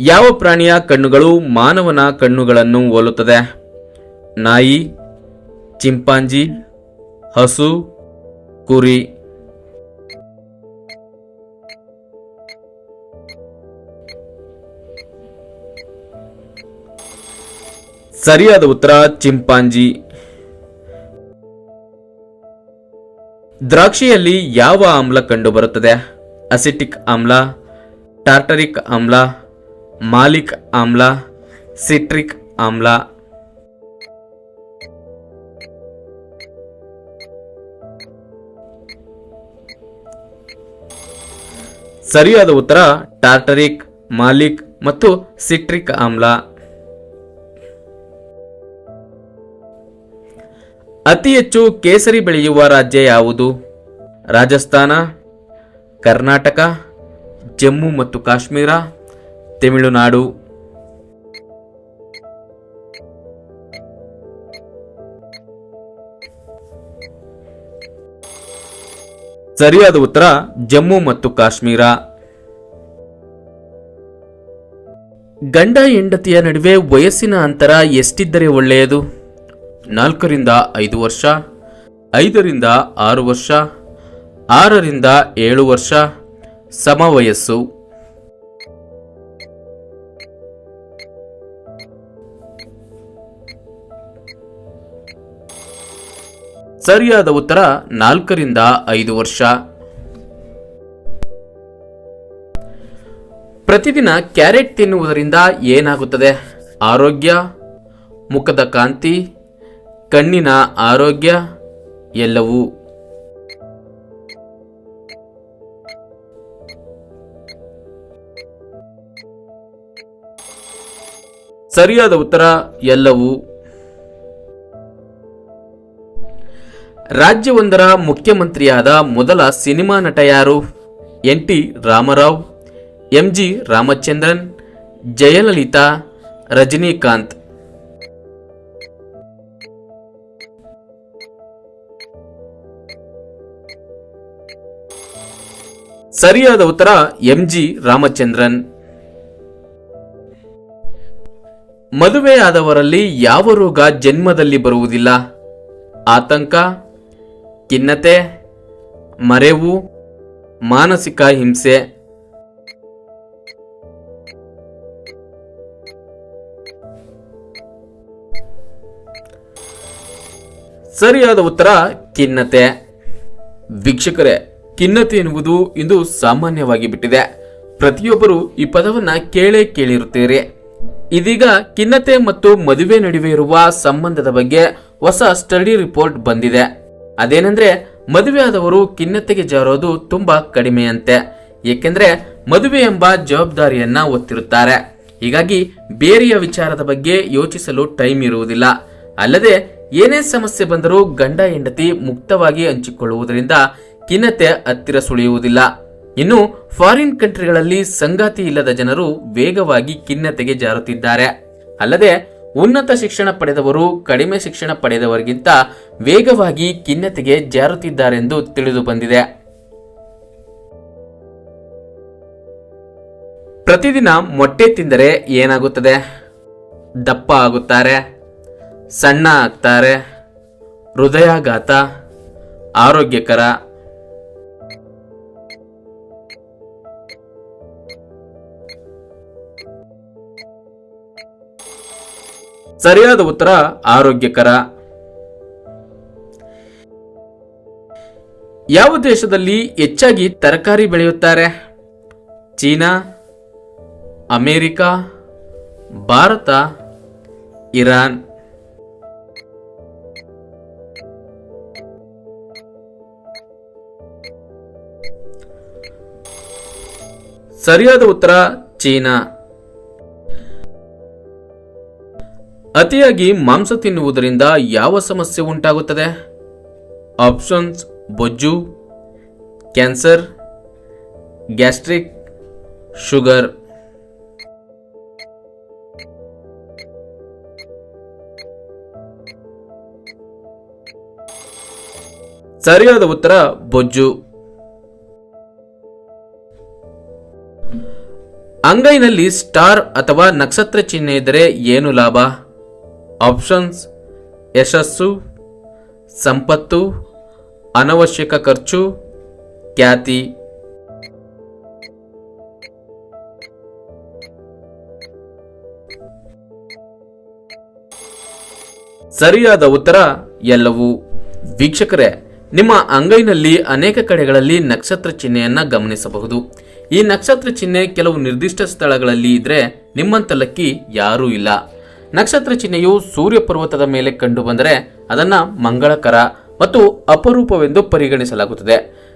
ಯಾವ ಪ್ರಾಣಿಯ ಕಣ್ಣುಗಳು ಮಾನವನ ಕಣ್ಣುಗಳನ್ನು ಹೋಲುತ್ತದೆ? ನಾಯಿ, ಚಿಂಪಾಂಜಿ, ಹಸು, ಕುರಿ. ಸರಿಯಾದ ಉತ್ತರ ಚಿಂಪಾಂಜಿ. ದ್ರಾಕ್ಷಿಯಲ್ಲಿ ಯಾವ ಆಮ್ಲ ಕಂಡುಬರುತ್ತದೆ? ಅಸಿಟಿಕ್ ಆಮ್ಲ, ಟಾರ್ಟರಿಕ್ ಆಮ್ಲ ಮಾಲಿಕ್ ಆಮ್ಲ, ಸಿಟ್ರಿಕ್ ಆಮ್ಲ. ಸರಿಯಾದ ಉತ್ತರ ಟಾರ್ಟರಿಕ್, ಮಾಲಿಕ್ ಮತ್ತು ಸಿಟ್ರಿಕ್ ಆಮ್ಲ. ಅತಿ ಹೆಚ್ಚು ಕೇಸರಿ ಬೆಳೆಯುವ ರಾಜ್ಯ ಯಾವುದು? ರಾಜಸ್ಥಾನ, ಕರ್ನಾಟಕ, ಜಮ್ಮು ಮತ್ತು ಕಾಶ್ಮೀರ. ತಮಿಳುನಾಡು. ಸರಿಯಾದ ಉತ್ತರ ಜಮ್ಮು ಮತ್ತು ಕಾಶ್ಮೀರ. ಗಂಡ ಹೆಂಡತಿಯ ನಡುವೆ ವಯಸ್ಸಿನ ಅಂತರ ಎಷ್ಟಿದ್ದರೆ ಒಳ್ಳೆಯದು? ನಾಲ್ಕರಿಂದ ಐದು ವರ್ಷ, ಐದರಿಂದ ಆರು ವರ್ಷ, ಆರರಿಂದ ಏಳು ವರ್ಷ, ಸಮವಯಸ್ಸು. ಸರಿಯಾದ ಉತ್ತರ ನಾಲ್ಕರಿಂದ ಐದು ವರ್ಷ. ಪ್ರತಿದಿನ ಕ್ಯಾರೆಟ್ ತಿನ್ನುವುದರಿಂದ ಏನಾಗುತ್ತದೆ? ಆರೋಗ್ಯ, ಮುಖದ ಕಾಂತಿ, ಕಣ್ಣಿನ ಆರೋಗ್ಯ ಎಲ್ಲವೂ. ಸರಿಯಾದ ಉತ್ತರ ಎಲ್ಲವೂ. ರಾಜ್ಯವೊಂದರ ಮುಖ್ಯಮಂತ್ರಿಯಾದ ಮೊದಲ ಸಿನಿಮಾ ನಟ ಯಾರು? N T Rama Rao M G Ramachandran, Jayalalithaa, Rajinikanth. ಸರಿಯಾದ ಉತ್ತರ ಎಂ ಜಿ ರಾಮಚಂದ್ರನ್. ಮದುವೆಯಾದವರಲ್ಲಿ ಯಾವ ರೋಗ ಜನ್ಮದಲ್ಲಿ ಬರುವುದಿಲ್ಲ? ಆತಂಕ ಖಿನ್ನತೆ, ಮರೆವು, ಮಾನಸಿಕ ಹಿಂಸೆ. ಸರಿಯಾದ ಉತ್ತರ, ಖಿನ್ನತೆ. ವೀಕ್ಷಕರೇ, ಖಿನ್ನತೆ ಎನ್ನುವುದು ಇಂದು ಸಾಮಾನ್ಯವಾಗಿ ಬಿಟ್ಟಿದೆ. ಪ್ರತಿಯೊಬ್ಬರು ಈ ಪದವನ್ನ ಕೇಳೇ ಕೇಳಿರುತ್ತೀರಿ. ಇದೀಗ ಖಿನ್ನತೆ ಮತ್ತು ಮದುವೆ ನಡುವೆ ಇರುವ ಸಂಬಂಧದ ಬಗ್ಗೆ ಹೊಸ ಸ್ಟಡಿ ರಿಪೋರ್ಟ್ ಬಂದಿದೆ. ಅದೇನೆಂದ್ರೆ ಮದುವೆಯಾದವರು ಖಿನ್ನತೆಗೆ ಜಾರೋದು ತುಂಬಾ ಕಡಿಮೆಯಂತೆ. ಏಕೆಂದ್ರೆ, ಮದುವೆ ಎಂಬ ಜವಾಬ್ದಾರಿಯನ್ನ ಒತ್ತಿರುತ್ತಾರೆ ಹೀಗಾಗಿ, ಬೇರೆಯ ವಿಚಾರದ ಬಗ್ಗೆ ಯೋಚಿಸಲು ಟೈಮ್ ಇರುವುದಿಲ್ಲ. ಅಲ್ಲದೆ, ಏನೇ ಸಮಸ್ಯೆ ಬಂದರೂ ಗಂಡ ಹೆಂಡತಿ ಮುಕ್ತವಾಗಿ ಹಂಚಿಕೊಳ್ಳುವುದರಿಂದ ಖಿನ್ನತೆ ಹತ್ತಿರ ಸುಳಿಯುವುದಿಲ್ಲ. ಇನ್ನು, ಫಾರಿನ್ ಕಂಟ್ರಿಗಳಲ್ಲಿ ಸಂಗಾತಿ ಇಲ್ಲದ ಜನರು ವೇಗವಾಗಿ ಖಿನ್ನತೆಗೆ ಜಾರುತ್ತಿದ್ದಾರೆ. ಅಲ್ಲದೆ ಉನ್ನತ ಶಿಕ್ಷಣ ಪಡೆದವರು ಕಡಿಮೆ ಶಿಕ್ಷಣ ಪಡೆದವರಿಗಿಂತ ವೇಗವಾಗಿ ಖಿನ್ನತೆಗೆ ಜಾರುತ್ತಿದ್ದಾರೆಂದು ತಿಳಿದು ಬಂದಿದೆ. ಪ್ರತಿದಿನ ಮೊಟ್ಟೆ ತಿಂದರೆ ಏನಾಗುತ್ತದೆ? ದಪ್ಪ ಆಗುತ್ತಾರೆ, ಸಣ್ಣ ಆಗ್ತಾರೆ, ಹೃದಯಾಘಾತ, ಆರೋಗ್ಯಕರ ಸರಿಯಾದ ಉತ್ತರ ಆರೋಗ್ಯಕರ. ಯಾವ ದೇಶದಲ್ಲಿ ಹೆಚ್ಚಾಗಿ ತರಕಾರಿ ಬೆಳೆಯುತ್ತಾರೆ? China, America, Bharat, Iran. ಸರಿಯಾದ ಉತ್ತರ ಚೀನಾ. ಅತಿಯಾಗಿ ಮಾಂಸ ತಿನ್ನುವುದರಿಂದ ಯಾವ ಸಮಸ್ಯೆ ಉಂಟಾಗುತ್ತದೆ? ಆಪ್ಷನ್ಸ್ ಬೊಜ್ಜು, ಕ್ಯಾನ್ಸರ್, ಗ್ಯಾಸ್ಟ್ರಿಕ್, ಶುಗರ್. ಸರಿಯಾದ ಉತ್ತರ, ಬೊಜ್ಜು. ಅಂಗೈನಲ್ಲಿ ಸ್ಟಾರ್ ಅಥವಾ ನಕ್ಷತ್ರ ಚಿಹ್ನೆ ಇದ್ದರೆ ಏನು ಲಾಭ? ಆಪ್ಷನ್ಸ್ ಯಶಸ್ಸು, ಸಂಪತ್ತು, ಅನವಶ್ಯಕ ಖರ್ಚು, ಖ್ಯಾತಿ. ಸರಿಯಾದ ಉತ್ತರ ಎಲ್ಲವೂ. ವೀಕ್ಷಕರೇ, ನಿಮ್ಮ ಅಂಗೈನಲ್ಲಿ ಅನೇಕ ಕಡೆಗಳಲ್ಲಿ ನಕ್ಷತ್ರ ಚಿಹ್ನೆಯನ್ನು ಗಮನಿಸಬಹುದು. ಈ ನಕ್ಷತ್ರ ಚಿಹ್ನೆ ಕೆಲವು ನಿರ್ದಿಷ್ಟ ಸ್ಥಳಗಳಲ್ಲಿ ಇದ್ರೆ ನಿಮ್ಮಂತ ಲಕ್ಕಿ ಯಾರೂ ಇಲ್ಲ. ನಕ್ಷತ್ರ ಚಿಹ್ನೆಯು ಸೂರ್ಯ ಪರ್ವತದ ಮೇಲೆ ಕಂಡು ಬಂದರೆ ಅದನ್ನ ಮಂಗಳಕರ ಮತ್ತು ಅಪರೂಪವೆಂದು ಪರಿಗಣಿಸಲಾಗುತ್ತದೆ.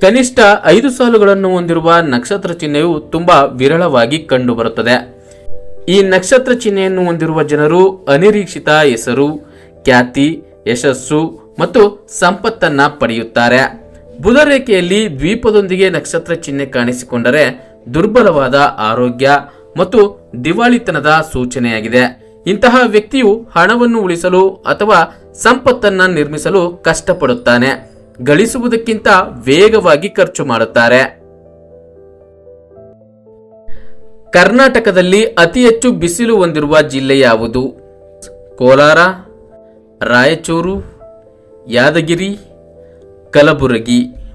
ಕನಿಷ್ಠ ಐದು ಸಾಲುಗಳನ್ನು ಹೊಂದಿರುವ ನಕ್ಷತ್ರ ಚಿಹ್ನೆಯು ತುಂಬಾ ವಿರಳವಾಗಿ ಕಂಡುಬರುತ್ತದೆ ಈ ನಕ್ಷತ್ರ ಚಿಹ್ನೆಯನ್ನು ಹೊಂದಿರುವ ಜನರು ಅನಿರೀಕ್ಷಿತ ಹೆಸರು, ಖ್ಯಾತಿ, ಯಶಸ್ಸು ಮತ್ತು ಸಂಪತ್ತನ್ನ ಪಡೆಯುತ್ತಾರೆ. ಬುಧ ರೇಖೆಯಲ್ಲಿ ದ್ವೀಪದೊಂದಿಗೆ ನಕ್ಷತ್ರ ಚಿಹ್ನೆ ಕಾಣಿಸಿಕೊಂಡರೆ ದುರ್ಬಲವಾದ ಆರೋಗ್ಯ ಮತ್ತು ದಿವಾಳಿತನದ ಸೂಚನೆಯಾಗಿದೆ. ಇಂತಹ ವ್ಯಕ್ತಿಯು ಹಣವನ್ನು ಉಳಿಸಲು ಅಥವಾ ಸಂಪತ್ತನ್ನ ನಿರ್ಮಿಸಲು ಕಷ್ಟಪಡುತ್ತಾನೆ. ಗಳಿಸುವುದಕ್ಕಿಂತ ವೇಗವಾಗಿ ಖರ್ಚು ಮಾಡುತ್ತಾರೆ. ಕರ್ನಾಟಕದಲ್ಲಿ ಅತಿ ಹೆಚ್ಚು ಬಿಸಿಲು ಹೊಂದಿರುವ ಜಿಲ್ಲೆ ಯಾವುದು? ಕೋಲಾರ, ರಾಯಚೂರು, ಯಾದಗಿರಿ, ಕಲಬುರಗಿ.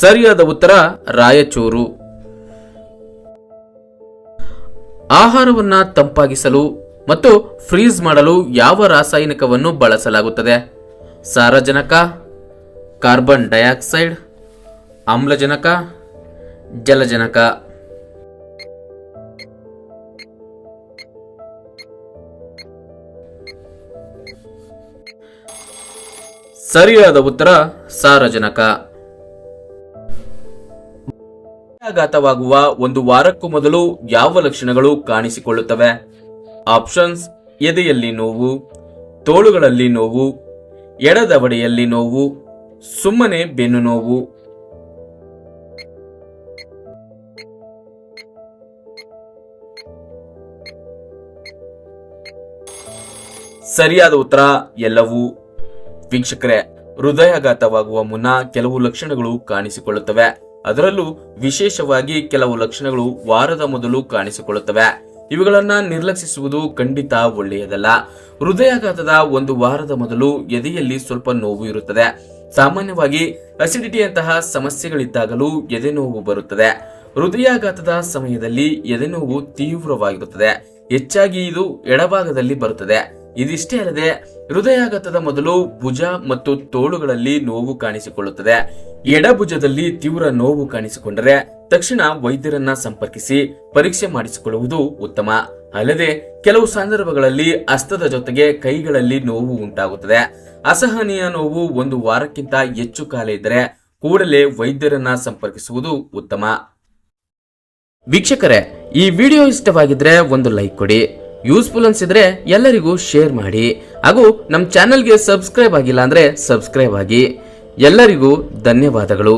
ಸರಿಯಾದ ಉತ್ತರ ರಾಯಚೂರು. ಆಹಾರವನ್ನ ತಂಪಾಗಿಸಲು ಮತ್ತು ಫ್ರೀಸ್ ಮಾಡಲು ಯಾವ ರಾಸಾಯನಿಕವನ್ನು ಬಳಸಲಾಗುತ್ತದೆ? ಸಾರಜನಕ, ಕಾರ್ಬನ್ ಡೈಆಕ್ಸೈಡ್, ಆಮ್ಲಜನಕ, ಜಲಜನಕ. ಸರಿಯಾದ ಉತ್ತರ ಸಾರಜನಕ. ಆಘಾತವಾಗುವ ಒಂದು ವಾರಕ್ಕೂ ಮೊದಲು ಯಾವ ಲಕ್ಷಣಗಳು ಕಾಣಿಸಿಕೊಳ್ಳುತ್ತವೆ? ಆಪ್ಷನ್ಸ್, ಎದೆಯಲ್ಲಿ ನೋವು, ತೋಳುಗಳಲ್ಲಿ ನೋವು, ಎಡದವಡೆಯಲ್ಲಿ ನೋವು, ಸುಮ್ಮನೆ ಬೆನ್ನು ನೋವು. ಸರಿಯಾದ ಉತ್ತರ, ಎಲ್ಲವೂ. ವೀಕ್ಷಕರೇ, ಹೃದಯಾಘಾತವಾಗುವ ಮುನ್ನ ಕೆಲವು ಲಕ್ಷಣಗಳು ಕಾಣಿಸಿಕೊಳ್ಳುತ್ತವೆ. ಅದರಲ್ಲೂ ವಿಶೇಷವಾಗಿ ಕೆಲವು ಲಕ್ಷಣಗಳು ವಾರದ ಮೊದಲು ಕಾಣಿಸಿಕೊಳ್ಳುತ್ತವೆ. ಇವುಗಳನ್ನ ನಿರ್ಲಕ್ಷಿಸುವುದು ಖಂಡಿತ ಒಳ್ಳೆಯದಲ್ಲ. ಹೃದಯಾಘಾತದ ಒಂದು ವಾರದ ಮೊದಲು ಎದೆಯಲ್ಲಿ ಸ್ವಲ್ಪ ನೋವು ಇರುತ್ತದೆ. ಸಾಮಾನ್ಯವಾಗಿ ಅಸಿಡಿಟಿಯಂತಹ ಸಮಸ್ಯೆಗಳಿದ್ದಾಗಲೂ ಎದೆ ನೋವು ಬರುತ್ತದೆ. ಹೃದಯಾಘಾತದ ಸಮಯದಲ್ಲಿ ಎದೆನೋವು ತೀವ್ರವಾಗಿರುತ್ತದೆ. ಹೆಚ್ಚಾಗಿ ಇದು ಎಡಭಾಗದಲ್ಲಿ ಬರುತ್ತದೆ. ಇದಿಷ್ಟೇ ಅಲ್ಲದೆ, ಹೃದಯಾಘಾತದ ಮೊದಲು ಭುಜ ಮತ್ತು ತೋಳುಗಳಲ್ಲಿ ನೋವು ಕಾಣಿಸಿಕೊಳ್ಳುತ್ತದೆ. ಎಡಭುಜದಲ್ಲಿ ತೀವ್ರ ನೋವು ಕಾಣಿಸಿಕೊಂಡರೆ, ತಕ್ಷಣ ವೈದ್ಯರನ್ನ ಸಂಪರ್ಕಿಸಿ ಪರೀಕ್ಷೆ ಮಾಡಿಸಿಕೊಳ್ಳುವುದು ಉತ್ತಮ. ಅಲ್ಲದೆ, ಕೆಲವು ಸಂದರ್ಭಗಳಲ್ಲಿ ಹಸ್ತದ ಜೊತೆಗೆ ಕೈಗಳಲ್ಲಿ ನೋವು ಉಂಟಾಗುತ್ತದೆ. ಅಸಹನೀಯ ನೋವು ಒಂದು ವಾರಕ್ಕಿಂತ ಹೆಚ್ಚು ಕಾಲ ಇದ್ದರೆ ಕೂಡಲೇ ವೈದ್ಯರನ್ನ ಸಂಪರ್ಕಿಸುವುದು ಉತ್ತಮ. ವೀಕ್ಷಕರೇ, ಈ ವಿಡಿಯೋ ಇಷ್ಟವಾಗಿದ್ರೆ ಒಂದು ಲೈಕ್ ಕೊಡಿ. ಯೂಸ್ಫುಲ್ ಅನ್ಸಿದ್ರೆ ಎಲ್ಲರಿಗೂ ಶೇರ್ ಮಾಡಿ ಹಾಗೂ ನಮ್ಮ ಚಾನೆಲ್ಗೆ ಸಬ್ಸ್ಕ್ರೈಬ್ ಆಗಿಲ್ಲ ಅಂದ್ರೆ ಸಬ್ಸ್ಕ್ರೈಬ್ ಆಗಿ. ಎಲ್ಲರಿಗೂ ಧನ್ಯವಾದಗಳು.